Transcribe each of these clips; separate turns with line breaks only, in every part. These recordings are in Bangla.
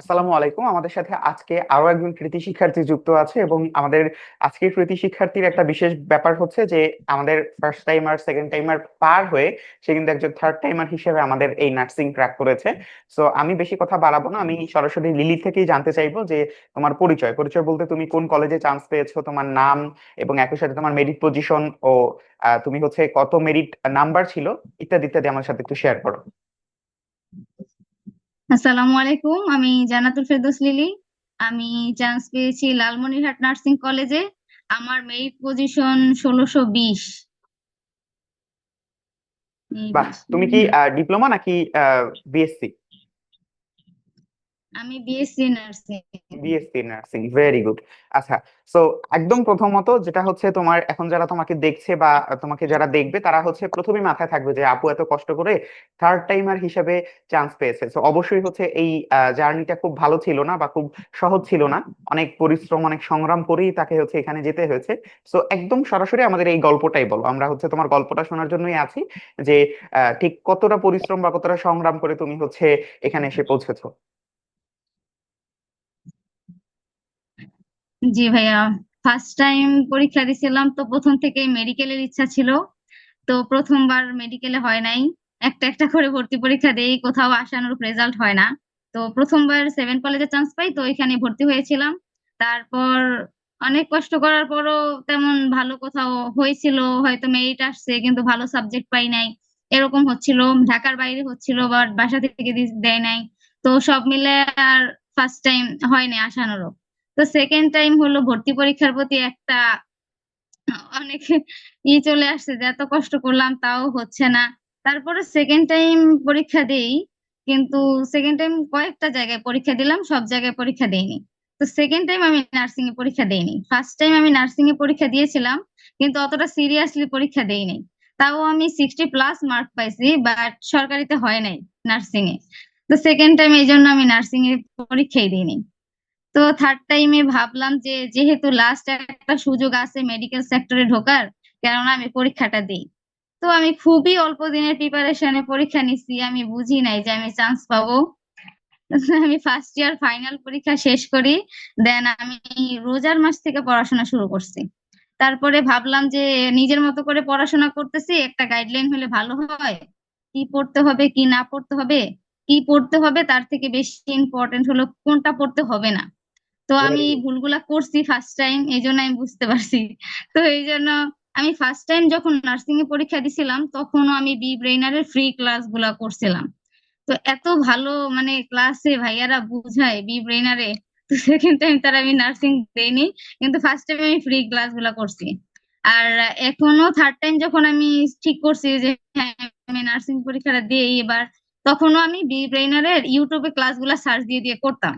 আসসালামু আলাইকুম। আমাদের সাথে আজকে আরও একজন কৃতি শিক্ষার্থী যুক্ত আছে এবং আমাদের আজকের কৃতি শিক্ষার্থীর একটা বিশেষ ব্যাপার হচ্ছে যে, আমাদের ফার্স্ট টাইমার সেকেন্ড টাইমার পার হয়ে সে কিন্তু একজন থার্ড টাইমার হিসেবে আমাদের এই নার্সিং ক্র্যাক করেছে। সো আমি বেশি কথা বাড়াবো না। আমি সরাসরি লিলি থেকেই জানতে চাইব যে, তোমার পরিচয়। পরিচয় বলতে তুমি কোন কলেজে চান্স পেয়েছ, তোমার নাম এবং একই সাথে তোমার মেরিট পজিশন ও তুমি হচ্ছে কত মেরিট নাম্বার ছিল, ইত্যাদি ইত্যাদি আমার সাথে একটু শেয়ার করো।
আসসালামু আলাইকুম আমি জান্নাতুল ফেরদৌস লিলি। আমি চান্স পেয়েছি লালমনিরহাট নার্সিং কলেজে আমার মেরিট পজিশন ষোলোশো বিশ।
বাহ তুমি কি ডিপ্লোমা নাকি বিএসসি
আমি BSc nursing
BSc nursing very good আচ্ছা সো একদম প্রথমত যেটা হচ্ছে তোমার এখন যারা তোমাকে দেখছে বা তোমাকে যারা দেখবে, তারা হচ্ছে প্রথমেই মাথায় থাকবে যে আপু এত কষ্ট করে থার্ড টাইমার হিসেবে চান্স পেয়েছে। সো অবশ্যই হচ্ছে এই জার্নিটা খুব ভালো ছিল না বা খুব সহজ ছিল না। অনেক পরিশ্রম, অনেক সংগ্রাম করেই তাকে হচ্ছে এখানে যেতে হয়েছে। সো একদম সরাসরি আমাদের এই গল্পটাই বলো। আমরা হচ্ছে তোমার গল্পটা শোনার জন্যই আছি যে ঠিক কতটা পরিশ্রম বা কতটা সংগ্রাম করে তুমি হচ্ছে এখানে এসে পৌঁছেছো।
জি ভাইয়া ফার্স্ট টাইম পরীক্ষা দিছিলাম তো প্রথম থেকে মেডিকেলের ইচ্ছা ছিল। তো প্রথমবার মেডিকেলে হয় নাই। একটা একটা করে ভর্তি পরীক্ষা দেই, কোথাও আশানুরূপ রেজাল্ট হয় না। তো প্রথমবার সেভেন কলেজে চান্স পাই, তো এখানে ভর্তি হয়েছিলাম। তারপর অনেক কষ্ট করার পরও তেমন ভালো কোথাও হয়েছিল, হয়তো মেরিট আসছে, কিন্তু ভালো সাবজেক্ট পাই নাই। এরকম হচ্ছিল, ঢাকার বাইরে হচ্ছিল, বা বাসা থেকে দেয় নাই। তো সব মিলে আর ফার্স্ট টাইম হয়নি আশানুরূপ তো সেকেন্ড টাইম হলো ভর্তি পরীক্ষার প্রতি একটা অনেক ই চলে আসছে যে এত কষ্ট করলাম, তাও হচ্ছে না। তারপরে সেকেন্ড টাইম পরীক্ষা দেই, কিন্তু সেকেন্ড টাইম কয়েকটা জায়গায় পরীক্ষা দিলাম, সব জায়গায় পরীক্ষা দেইনি। তো সেকেন্ড টাইম আমি নার্সিং এ পরীক্ষা দেইনি। ফার্স্ট টাইম আমি নার্সিং এ পরীক্ষা দিয়েছিলাম, কিন্তু অতটা সিরিয়াসলি পরীক্ষা দেইনি। তাও আমি সিক্সটি প্লাস মার্ক পাইছি বাট সরকারিতে হয় নাই নার্সিং এ তো সেকেন্ড টাইম এই জন্য আমি নার্সিং এ পরীক্ষাই দিইনি। তো থার্ড টাইমে ভাবলাম যে, যেহেতু লাস্ট একটা সুযোগ আছে মেডিকেল সেক্টরে ঢোকার, কেননা আমি পরীক্ষাটা দিই। তো আমি খুবই অল্প দিনের প্রিপারেশনে পরীক্ষা নিচ্ছি, আমি বুঝি নাই যে আমি চান্স পাবো। আমি ফার্স্ট ইয়ার ফাইনাল পরীক্ষা শেষ করি দেন আমি রোজার মাস থেকে পড়াশোনা শুরু করছি। তারপরে ভাবলাম যে, নিজের মতো করে পড়াশোনা করতেছি, একটা গাইডলাইন হলে ভালো হয়। কি পড়তে হবে, কি না পড়তে হবে, কি পড়তে হবে, তার থেকে বেশি ইম্পর্টেন্ট হলো কোনটা পড়তে হবে না। তো আমি ভুলগুলা করছি ফার্স্ট টাইম এই জন্য আমি বুঝতে পারছি। তো এই জন্য আমি ফার্স্ট টাইম যখন নার্সিং এ পরীক্ষা দিছিলাম তখনও আমি বি ব্রেইনারের ফ্রি ক্লাসগুলা করছিলাম। তো এত ভালো মানে ক্লাসে ভাইয়ারা বুঝায় বি ব্রেইনারে তো সেকেন্ড টাইম তার আমি নার্সিং দেইনি কিন্তু ফার্স্ট টাইম আমি ফ্রি ক্লাসগুলা করছি। আর এখনও থার্ড টাইম যখন আমি ঠিক করছি যে হ্যাঁ আমি নার্সিং পরীক্ষাটা দিই এবার তখনও আমি বি ব্রেইনারের ইউটিউবে ক্লাসগুলা সার্চ দিয়ে দিয়ে করতাম।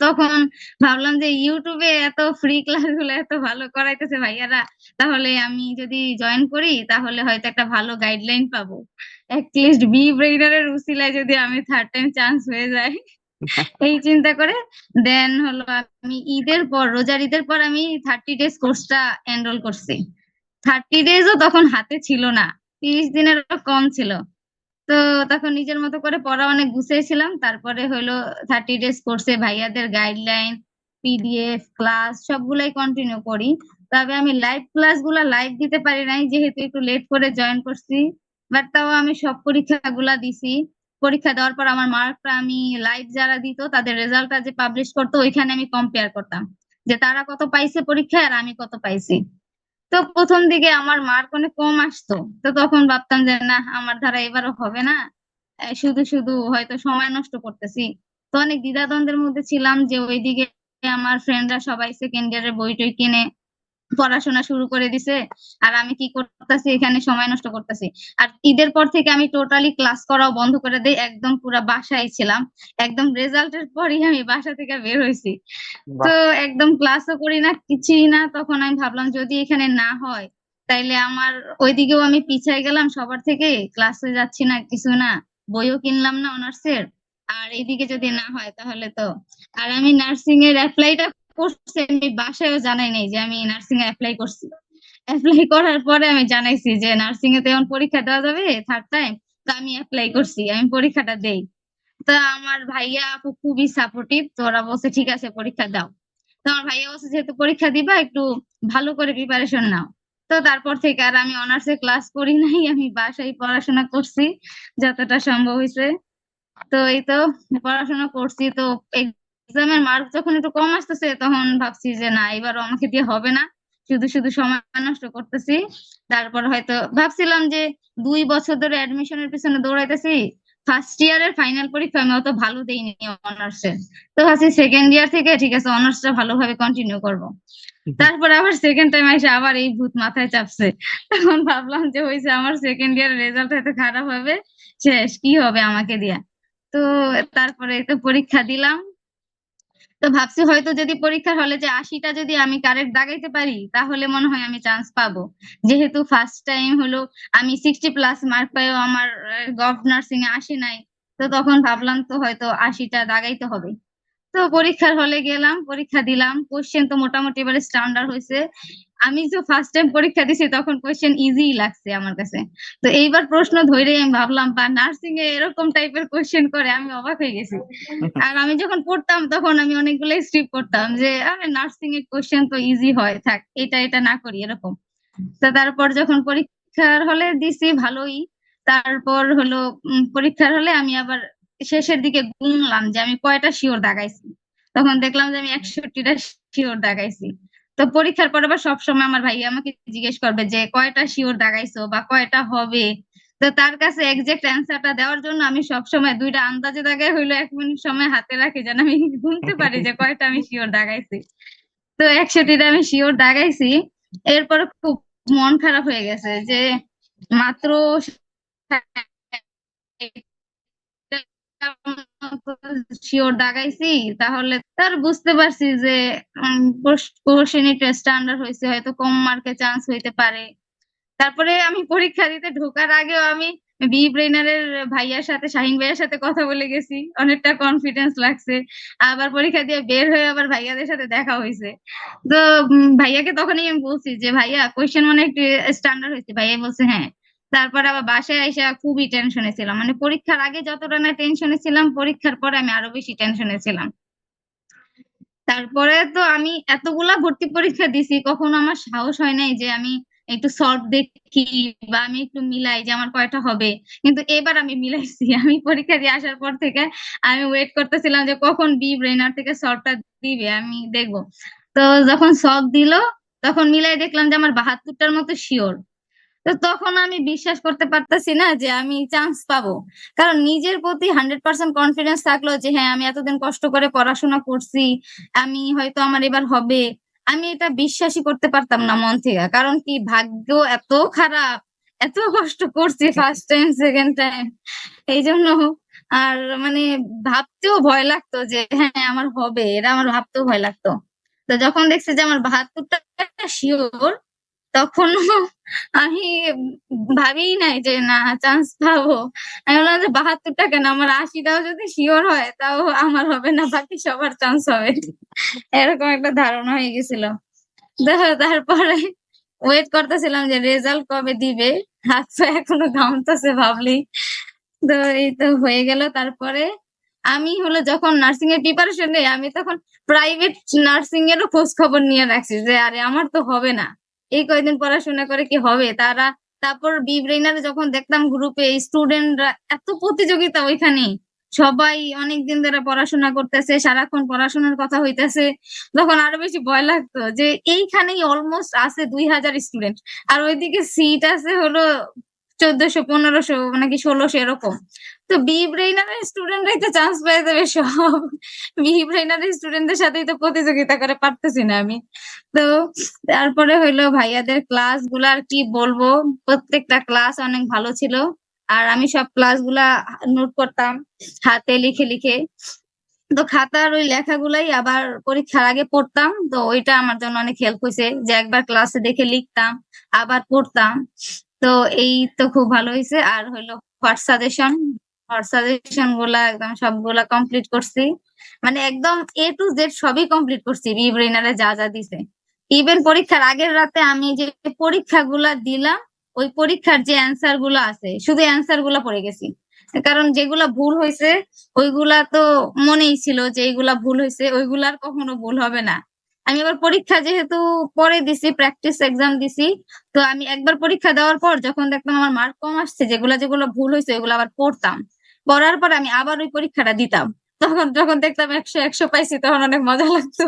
তখন ভাবলাম যে ইউটিউবে এত ফ্রি ক্লাসগুলো এত ভালো করাইতেছে ভাইয়ারা তাহলে আমি যদি জয়েন করি তাহলে হয়তো একটা ভালো গাইডলাইন পাবো। অ্যাটলিস্ট বি ব্রেইনারের উসিলায় যদি আমি থার্ড টাইম চান্স হয়ে যায় এই চিন্তা করে দেন হলো আমি ঈদের পর রোজার ঈদের পর আমি থার্টি ডেজ কোর্সটা এনরোল করছি। থার্টি ডেজও তখন হাতে ছিল না তিরিশ দিনেরও কম ছিল। তো তখন নিজের মতো করে পড়া অনেক গুছিয়েছিলাম। তারপরে হলো থার্টি ডেজ কোর্সে ভাইয়াদের গাইডলাইন পিডিএফ ক্লাস সবগুলাই কন্টিনিউ করি। তবে আমি লাইভ ক্লাসগুলা লাইভ দিতে পারি নাই, যেহেতু একটু লেট করে জয়েন করছি। বাট তাও আমি সব পরীক্ষাগুলা দিছি। পরীক্ষা দেওয়ার পর আমার মার্কটা আমি লাইভ যারা দিত, তাদের রেজাল্টটা যে পাবলিশ করতো, ওইখানে আমি কম্পেয়ার করতাম। যে তারা কত পাইছে পরীক্ষায় আর আমি কত পাইছি। তো প্রথম দিকে আমার মার্ক অনেক কম আসতো। তো তখন ভাবতাম যে, না, আমার দ্বারা এবারও হবে না। শুধু শুধু হয়তো সময় নষ্ট করতেছি। তো অনেক দ্বিধাদ্বন্দ্বের মধ্যে ছিলাম যে, ওইদিকে আমার ফ্রেন্ডরা সবাই সেকেন্ড ইয়ারের বই টই কিনে। পড়াশোনা শুরু করে দিছে আর আমি কি করতেছি এখানে সময় নষ্ট করতেছি। আর ঈদের পর থেকে আমি টোটালি ক্লাস করাও বন্ধ করে দেই একদম পুরা বাসায় ছিলাম। একদম রেজাল্টের পরই আমি বাসা থেকে বের হয়েছি তো একদম ক্লাসও করি না কিছুই না তখন আমি ভাবলাম যদি এখানে না হয় তাইলে আমার ওইদিকেও আমি পিছায় গেলাম সবার থেকে ক্লাসে যাচ্ছি না কিছু না বইও কিনলাম না অনার্সের আর এইদিকে যদি না হয় তাহলে তো। আর আমি নার্সিং এর অ্যাপ্লাইটা করছি, আমি বাসায়ও জানাই নাই যে আমি নার্সিং এ অ্যাপ্লাই করছি। অ্যাপ্লাই করার পরে আমি জানাইছি যে নার্সিং এ তো এখন পরীক্ষা দেওয়া যাবে থার্ড টাইম তো আমি অ্যাপ্লাই করছি, আমি পরীক্ষাটা দেই। তো আমার ভাইয়া আপু খুবই সাপোর্টিভ তো ওরা বলছে, ঠিক আছে, পরীক্ষা দাও। তো আমার ভাইয়া বলছে, যেহেতু পরীক্ষা দিবা, একটু ভালো করে প্রিপারেশন নাও। তো তারপর থেকে আর আমি অনার্সে ক্লাস করি নাই, আমি বাসায় পড়াশোনা করছি, যতটা সম্ভব হয়েছে তো এই তো, পড়াশোনা করছি, তো এক্সামের মার্ক যখন একটু কম আসতেছে, তখন ভাবছি যে না, এবারও আমাকে দিয়ে হবে না। শুধু শুধু সময় নষ্ট করতেছি। তারপর হয়তো ভাবছিলাম যে দুই বছর ধরে অ্যাডমিশনের পিছনে দৌড়াইতেছি। ফার্স্ট ইয়ারের ফাইনাল পরীক্ষা আমি অত ভালো দেইনি অনার্সে তো ভাবছি সেকেন্ড ইয়ার থেকে ঠিক আছে অনার্সটা ভালোভাবে কন্টিনিউ করব। তারপর আবার সেকেন্ড টাইম এসে আবার এই ভূত মাথায় চাপছে। তখন ভাবলাম যে হয়েছে আমার সেকেন্ড ইয়ার রেজাল্ট এত খারাপ হবে। শেষ, কি হবে আমাকে দিয়া? তো তারপরে তো পরীক্ষা দিলাম। তো ভাবছি হয়তো যদি পরীক্ষার হলে যে আশিটা যদি আমি কারেক্ট দাগাইতে পারি, তাহলে মনে হয় আমি চান্স পাবো। যেহেতু ফার্স্ট টাইম হলো, আমি সিক্সটি প্লাস মার্ক পাইও আমার গভ নার্সিং এ আসি নাই। তো তখন ভাবলাম তো হয়তো আশিটা দাগাইতে হবে। তো পরীক্ষার হলে গেলাম, পরীক্ষা দিলাম। কোশ্চেন তো মোটামুটি এবারে স্ট্যান্ডার্ড হয়েছে আমি যে ফার্স্ট টাইম পরীক্ষা দিছি, তখন কোশ্চেন ইজি লাগছে আমার কাছে। তো এইবার প্রশ্ন ধরে আমি ভাবলাম, বা নার্সিং এ এরকম টাইপের কোশ্চেন করে আমি অবাক হয়ে গেছি। আর আমি যখন পড়তাম, তখন আমি অনেকগুলো স্ট্রিপ করতাম যে, আরে নার্সিং এর কোশ্চেন তো ইজি হয়, থাক, এটা এটা না করি, এরকম। তো তারপর যখন পরীক্ষার হলে দিছি, ভালোই। তারপর হলো পরীক্ষার হলে আমি আবার শেষের দিকে গুনলাম যে আমি কয়টা শিওর দাগাইছি। তখন দেখলাম যে আমি একষট্টিটা শিওর দাগাইছি। তো পরীক্ষার পর আবার সবসময় আমার ভাই আমাকে জিজ্ঞেস করবে যে, কয়টা শিওর দাগাইছো বা কয়টা হবে? তো তার কাছে এক্সাক্ট অ্যান্সারটা দেওয়ার জন্য আমি সবসময় দুইটা আন্দাজে দাগাই হইল, এক মিনিট সময় হাতে রাখি যেন আমি গুনতে পারি যে কয়টা আমি শিওর দাগাইছি। তো একষট্টিটা আমি শিওর দাগাইছি। এরপর খুব মন খারাপ হয়ে গেছে যে মাত্র শিওর দাগাইছি, তাহলে তার বুঝতে পারছি যে কোশ্চেন স্ট্যান্ডার্ড হয়েছে, হয়তো কম মার্কে চান্স হইতে পারে। তারপরে আমি পরীক্ষা দিতে ঢোকার আগেও আমি বি ব্রেনারের ভাইয়ার সাথে, শাহিন ভাইয়ার সাথে কথা বলে গেছি, অনেকটা কনফিডেন্স লাগছে। আবার পরীক্ষা দিয়ে বের হয়ে আবার ভাইয়াদের সাথে দেখা হয়েছে তো ভাইয়াকে তখনই আমি বলছি যে, ভাইয়া কোয়েশ্চেন মানে একটু স্ট্যান্ডার্ড হয়েছে। ভাইয়া বলছে হ্যাঁ তারপর আবার বাসায় এসে খুবই টেনশনে ছিলাম। মানে পরীক্ষার আগে যতটা না টেনশনে ছিলাম, পরীক্ষার পরে আমি আরও বেশি টেনশনে ছিলাম। তারপরে তো আমি এতগুলা ভর্তি পরীক্ষা দিছি, কখনো আমার সাহস হয় নাই যে আমি একটু সলভ দেখি বা আমি একটু মিলাই যে আমার কয়টা হবে। কিন্তু এবার আমি মিলাইছি। আমি পরীক্ষা দিয়ে আসার পর থেকে আমি ওয়েট করতেছিলাম যে কখন বি ব্রেনার থেকে সলভটা দিবে, আমি দেখব। তো যখন সলভ দিল, তখন মিলাই দেখলাম যে আমার বাহাত্তরটার মতো শিওর তো তখন আমি বিশ্বাস করতে পারতেছি না যে আমি চান্স পাবো। কারণ নিজের প্রতি হান্ড্রেড পার্সেন্ট কনফিডেন্স থাকল যে হ্যাঁ আমি এতদিন কষ্ট করে পড়াশোনা করছি, আমি হয়তো আমার এবার হবে। আমি এটা বিশ্বাসই করতে পারতাম না মন থেকে। কারণ কি, ভাগ্য এত খারাপ, এত কষ্ট করছি ফার্স্ট টাইম সেকেন্ড টাইম এই জন্য আর মানে ভাবতেও ভয় লাগতো যে হ্যাঁ আমার হবে। এটা আমার ভাবতেও ভয় লাগতো। তো যখন দেখছি যে আমার বাহাত্তরটা শিওর তখন আমি ভাবিই নাই যে, না চান্স পাবো। আমি বললাম যে বাহাত্তর বাহাত্তরটা কেন আমার আশিটাও যদি শিওর হয়, তাও আমার হবে না, বাকি সবার চান্স হবে। এরকম একটা ধারণা হয়ে গেছিল। তারপরে ওয়েট করতেছিলাম যে রেজাল্ট কবে দিবে? হাত পা এখনও ঘামতেছে ভাবলি তো এই তো হয়ে গেল। তারপরে আমি হলো যখন নার্সিং এর প্রিপারেশন নেই আমি তখন প্রাইভেট নার্সিং এরও খোঁজ খবর নিয়ে রাখছি যে, আরে, আমার তো হবে না। এই কয়েকদিন পড়াশোনা করে কি হবে? তারা, তারপর বি ব্রেনারে যখন দেখতাম গ্রুপে স্টুডেন্টরা এত প্রতিযোগিতা ওইখানে। সবাই অনেক দিন ধরে পড়াশোনা করতেছে, সারাক্ষণ পড়াশোনার কথা হইতেছে। তখন আরও বেশি ভয় লাগতো যে, এইখানেই অলমোস্ট আছে দুই হাজার স্টুডেন্ট আর ওইদিকে সিট আছে হলো চোদ্দশো, পনেরোশো নাকি ষোলোশো এরকম। তো বি ব্রেইনারের স্টুডেন্টরাই তো চান্স পেয়ে যাবে সব। বি ব্রেইনারের স্টুডেন্টদের সাথেই তো প্রতিযোগিতা করে, পারতেছি না আমি। তো তারপরে হইল ভাইয়াদের ক্লাসগুলা আর কি বলব, প্রত্যেকটা ক্লাস অনেক ভালো ছিল। আর আমি সব ক্লাসগুলা নোট করতাম, হাতে লিখে লিখে। তো খাতার ওই লেখাগুলাই আবার পরীক্ষার আগে পড়তাম। তো ওইটা আমার জন্য অনেক হেল্প হয়েছে যে একবার ক্লাসে দেখে লিখতাম, আবার পড়তাম। তো এই তো খুব ভালো হয়েছে আর হইল হোয়াটস সাজেশন হোয়াটস সাজেশনগুলা একদম সবগুলা কমপ্লিট করছি। মানে একদম এ টু জেড সবই কমপ্লিট করছি বি ব্রেনারে যা যা দিছে। ইভেন পরীক্ষার আগের রাতে আমি যে পরীক্ষাগুলা দিলাম, ওই পরীক্ষার যে অ্যান্সারগুলো আছে, শুধু অ্যান্সারগুলা পড়ে গেছি। কারণ যেগুলা ভুল হয়েছে ওইগুলা তো মনেই ছিল যে এইগুলা ভুল হয়েছে ওইগুলা আর কখনো ভুল হবে না। আমি আবার পরীক্ষা যেহেতু পরে দিছি প্র্যাকটিস এক্সাম দিছি, তো আমি একবার পরীক্ষা দেওয়ার পর যখন দেখতাম আমার মার্ক কম আসছে, যেগুলা যেগুলো ভুল হয়েছে ওইগুলো আবার পড়তাম। পড়ার পর আমি আবার ওই পরীক্ষাটা দিতাম। তখন যখন দেখতাম একশো একশো পাইছি, তখন অনেক মজা লাগতো।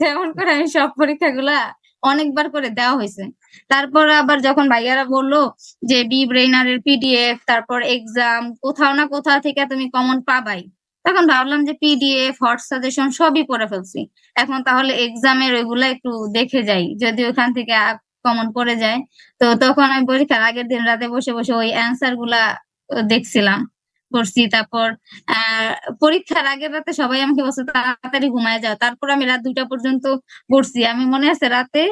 তেমন করে আমি সব পরীক্ষাগুলা অনেকবার করে দেওয়া হয়েছে। তারপর আবার যখন ভাইয়ারা বলল যে বি ব্রেইনারের পিডিএফ তারপর এক্সাম কোথাও না কোথাও থেকে তুমি কমন পাবাই। তখন ভাবলাম যে পিডিএফ হট সাজেশন সবই পড়ে ফেলছি। এখন তাহলে এক্সামের ওইগুলা একটু দেখে যাই, যদি ওখান থেকে কমন পড়ে যায়। তো তখন আমি পরীক্ষার আগের দিন রাতে বসে বসে ওই অ্যান্সারগুলা দেখছিলাম করছি তারপর পরীক্ষার আগের রাতে সবাই আমাকে বলছে, তাড়াতাড়ি ঘুমায় যাও। তারপর আমি রাত দুইটা পর্যন্ত পড়ছি। আমি মনে আছে রাতে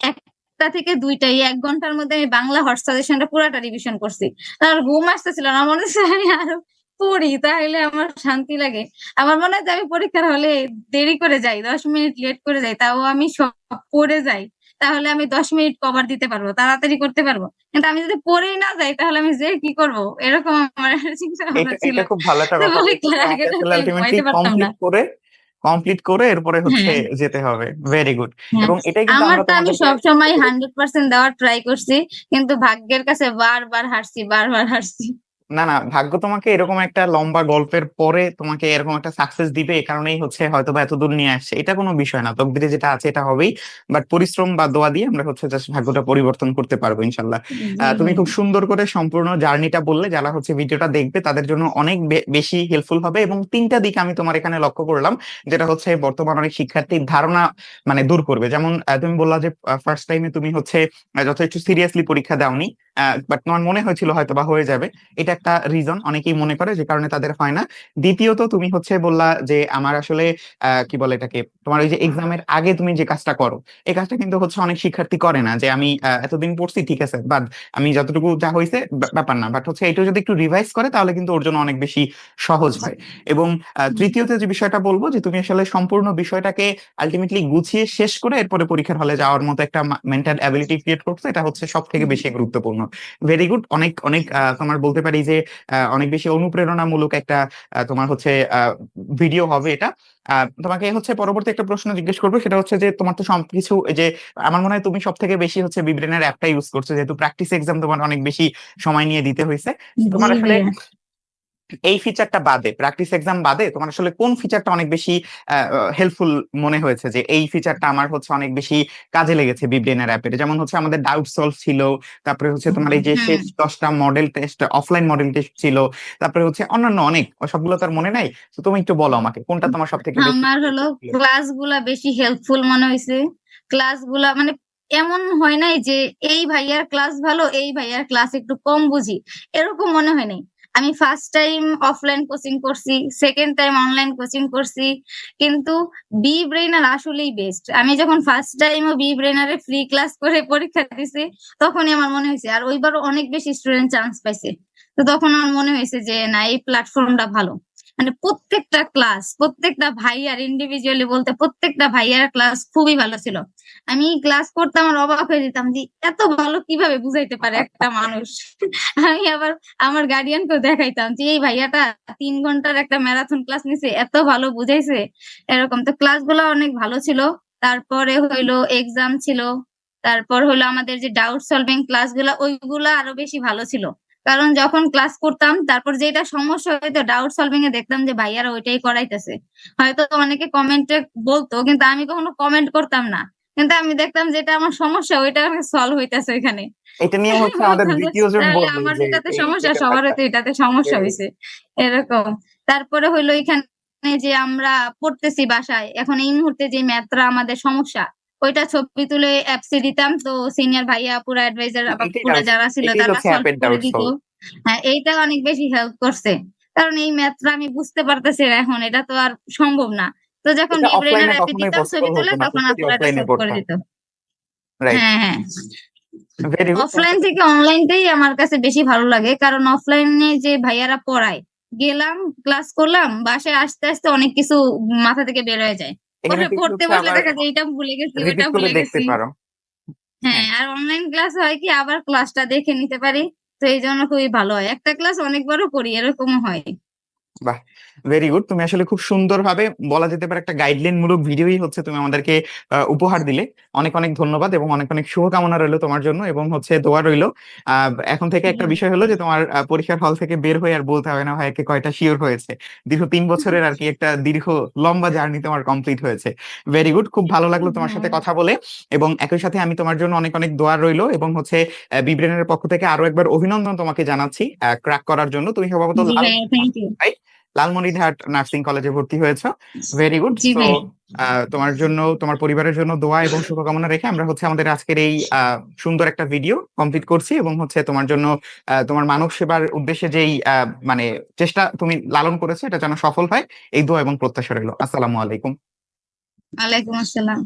একটা থেকে দুইটা, এই এক ঘণ্টার মধ্যে আমি বাংলা হট সাজেশনটা পুরাটা রিভিশন করছি। আর ঘুম আসতেছিল না, মনে হচ্ছে আমি আরও পড়ি তাহলে আমার শান্তি লাগে। আমার মনে হয় যে আমি পরীক্ষার হলে দেরি করে যাই দশ মিনিট লেট করে যাই তাও আমি সব পড়ে যাই। তাহলে আমি দশ মিনিট কভার দিতে পারব তাড়াতাড়ি করতে পারব। কিন্তু আমি যদি পড়েই না যাই তাহলে আমি যে কি করব? এরকম আমার চিন্তা ভাবনা ছিল।
এটা খুব ভালো একটা কমপ্লিট করে কমপ্লিট করে এরপরে হচ্ছে
হ্যাঁ
যেতে হবে। ভেরি গুড
হ্যাঁ।
এবং এটাই কিন্তু আমরা
আমারটা আমি সব সময় হান্ড্রেড পার্সেন্ট দেওয়ার ট্রাই করছি কিন্তু ভাগ্যের কাছে বারবার হারছি বারবার হারছি।
না না ভাগ্য তোমাকে এরকম একটা লম্বা গল্পের পরে তোমাকে এরকম একটা সাকসেস দিবে এই কারণেই হচ্ছে হয়তো বা এতদূর নিয়ে আসছে। এটা কোনো বিষয় না। তকদিরে যেটা আছে এটা হবেই। বাট পরিশ্রম বা দোয়া দিয়ে আমরা হচ্ছে জাস্ট ভাগ্যটা পরিবর্তন করতে পারব ইনশাল্লাহ। তুমি খুব সুন্দর করে সম্পূর্ণ জার্নিটা বললে যারা হচ্ছে ভিডিওটা দেখবে তাদের জন্য অনেক বেশি হেল্পফুল হবে। এবং তিনটা দিক আমি তোমার এখানে লক্ষ্য করলাম যেটা হচ্ছে বর্তমান অনেক শিক্ষার্থীর ধারণা মানে দূর করবে। যেমন তুমি বললা যে ফার্স্ট টাইমে তুমি হচ্ছে যথেষ্ট সিরিয়াসলি পরীক্ষা দাওনি। বাট তোমার মনে হয়েছিল হয়তো বা হয়ে যাবে। এটা একটা রিজন অনেকেই মনে করে যে কারণে তাদের হয় না। দ্বিতীয়ত তুমি হচ্ছে বললা যে আমার আসলে আহ, কি বলে এটাকে তোমার ওই যে এক্সামের আগে তুমি যে কাজটা করো এই কাজটা কিন্তু হচ্ছে অনেক শিক্ষার্থী করে না যে আমি এতদিন পড়ছি ঠিক আছে বাট আমি যতটুকু যা হয়েছে ব্যাপার না। বাট হচ্ছে এটা যদি একটু রিভাইজ করে তাহলে কিন্তু ওর জন্য অনেক বেশি সহজ হয়। এবং তৃতীয়ত যে বিষয়টা বলব যে তুমি আসলে সম্পূর্ণ বিষয়টাকে আলটিমেটলি গুছিয়ে শেষ করে এরপরে পরীক্ষার হলে যাওয়ার মতো একটা মেন্টাল অ্যাবিলিটি ক্রিয়েট করছ এটা হচ্ছে সব থেকে বেশি গুরুত্বপূর্ণ। ভেরি গুড অনেক অনেক তোমার বলতে পারি যে আহ, অনেক বেশি অনুপ্রেরণামূলক একটা তোমার হচ্ছে ভিডিও হবে এটা। আহ, তোমাকে হচ্ছে পরবর্তী একটা প্রশ্ন জিজ্ঞেস করব সেটা হচ্ছে যে তোমার তো সবকিছু কিছু যে আমার মনে হয় তুমি সব থেকে বেশি হচ্ছে বিব্রেনের অ্যাপটা ইউজ করছ যেহেতু প্র্যাকটিস এক্সাম তোমার অনেক বেশি সময় নিয়ে দিতে হয়েছে তোমার আসলে এই ফিচারটা বাদে প্র্যাকটিস এক্সাম বাদে তোমার আসলে কোন ফিচারটা অনেক বেশি হেল্পফুল মনে হয়েছে? যে এই ফিচারটা আমার হচ্ছে অনেক বেশি কাজে লেগেছে বিব্রেনের অ্যাপের যেমন হচ্ছে আমাদের ডাউট সলভ ছিল তারপরে হচ্ছে তোমার এই যে শেষ দশটা model test offline model test ছিল তারপরে হচ্ছে অন্যান্য অনেক সবগুলো তার মনে নাই? তো তুমি একটু বলো আমাকে কোনটা তোমার সব থেকে
আমার হলো ক্লাসগুলা বেশি হেল্পফুল মনে হয়েছে। ক্লাসগুলা মানে এমন হয় নাই যে এই ভাইয়ার ক্লাস ভালো এই ভাইয়ার ক্লাস একটু কম বুঝি এরকম মনে হয় নাই। আমি ফার্স্ট টাইম অফলাইন কোচিং করছি সেকেন্ড টাইম অনলাইন কোচিং করছি, কিন্তু বি ব্রেনার আসলেই বেস্ট আমি যখন ফার্স্ট টাইম বি ব্রেনারে ফ্রি ক্লাস করে পরীক্ষা দিছি, তখনই আমার মনে হয়েছে, আর ওইবারও অনেক বেশি স্টুডেন্ট চান্স পাইছে। তো তখন আমার মনে হয়েছে যে, না, এই প্ল্যাটফর্মটা ভালো। মানে প্রত্যেকটা ক্লাস প্রত্যেকটা ভাইয়ার ইন্ডিভিজুয়ালি বলতে প্রত্যেকটা ভাইয়ার ক্লাস খুবই ভালো ছিল। আমি ক্লাস করতাম আর অবাক হয়ে যেতাম যে এত ভালো কীভাবে বুঝাইতে পারে একটা মানুষ? আমি আবার আমার গার্ডিয়ানকেও দেখাইতাম যে, এই ভাইয়াটা তিন ঘণ্টার একটা ম্যারাথন ক্লাস নিছে, এত ভালো বুঝাইছে। এরকম। তো ক্লাস ক্লাসগুলো অনেক ভালো ছিল। তারপরে হইল এক্সাম ছিল। তারপর হলো আমাদের যে ডাউট সলভিং ক্লাসগুলো ওইগুলা আরও বেশি ভালো ছিল। কারণ যখন ক্লাস করতাম তারপর যেটা সমস্যা হইতো ডাউট সলভিং এ দেখতাম যে ভাইয়ারা ওইটাই করাইতেছে। হয়তো অনেকে কমেন্টে বলতো কিন্তু আমি কখনো কমেন্ট করতাম না। কিন্তু আমি দেখতাম যেটা আমার সমস্যা ওইটা সলভ হইতেছে ওইখানে।
এটা নিয়ে হচ্ছে আমাদের দ্বিতীয় জন
তাহলে আমার
এই-
সমস্যা সবার হয়তো এটাতে সমস্যা হয়েছে এরকম। তারপরে হইল এখানে যে আমরা পড়তেছি বাসায় এখন এই মুহূর্তে যে ম্যাথরা আমাদের সমস্যা ওইটা ছবি তুলে অ্যাপসে দিতাম। তো সিনিয়র ভাইয়া পুরা অ্যাডভাইজার পুরা যারা ছিল তারা সলভ করে দিত। হ্যাঁ এইটা অনেক বেশি হেল্প করছে। কারণ এই ম্যাথটা আমি বুঝতে পারতেছি না এখন এটা তো আর সম্ভব না। তো যখন
offline-এ
অ্যাপে দিতাম ছবি তুলে তখন
আপনারা
সলভ করে দিত। হ্যাঁ হ্যাঁ। অফলাইন থেকে অনলাইনটাই আমার কাছে বেশি ভালো লাগে। কারণ অফলাইনে যে ভাইয়ারা পড়ায় গেলাম ক্লাস করলাম বাসায় আসতে আসতে অনেক কিছু মাথা থেকে বের হয়ে যায়।
এখানে
পড়তে বসলে দেখা যায় এটা ভুলে গেছি ওটা ভুলে
দেখতে
গেছি।
পারো।
হ্যাঁ আর অনলাইন ক্লাস হয় কি আবার ক্লাসটা দেখে নিতে পারি তো এই জন্য খুবই ভালো হয়। একটা ক্লাস অনেকবারও করি এরকমও হয়।
বাহ ভেরি গুড তুমি আসলে খুব সুন্দরভাবে বলা যেতে পারে একটা গাইডলাইন মূলক ভিডিওই হচ্ছে তুমি আমাদেরকে উপহার দিলে। অনেক অনেক ধন্যবাদ এবং অনেক অনেক শুভকামনা রইল তোমার জন্য এবং হচ্ছে দোয়া রইল। এখন থেকে একটা বিষয় হলো যে তোমার পরীক্ষার হল থেকে বের হয়ে আর বলতে হবে না ভাইকে কয়টা শিওর হয়েছে। দীর্ঘ তিন বছরের আর কি একটা দীর্ঘ লম্বা জার্নি তোমার কমপ্লিট হয়েছে। ভেরি গুড খুব ভালো লাগল তোমার সাথে। কথা বলে এবং একই সাথে আমি তোমার জন্য অনেক অনেক দোয়া রইল এবং হচ্ছে বিব্রেনের পক্ষ থেকে আরও একবার অভিনন্দন তোমাকে জানাচ্ছি ক্র্যাক করার জন্য। তুমি সম্ভবত লাল লালমনিরহাট নার্সিং কলেজে ভর্তি হয়েছ। ভেরি গুড তোমার জন্য তোমার পরিবারের জন্য দোয়া এবং শুভকামনা রেখে আমরা হচ্ছে আমাদের আজকের এই সুন্দর একটা ভিডিও কমপ্লিট করছি এবং হচ্ছে তোমার জন্য তোমার মানব সেবার উদ্দেশ্যে যেই মানে চেষ্টা তুমি লালন করেছ এটা যেন সফল হয় এই দোয়া এবং প্রত্যাশা রইল। আসসালামু আলাইকুম।
আলাইকুম আসসালাম।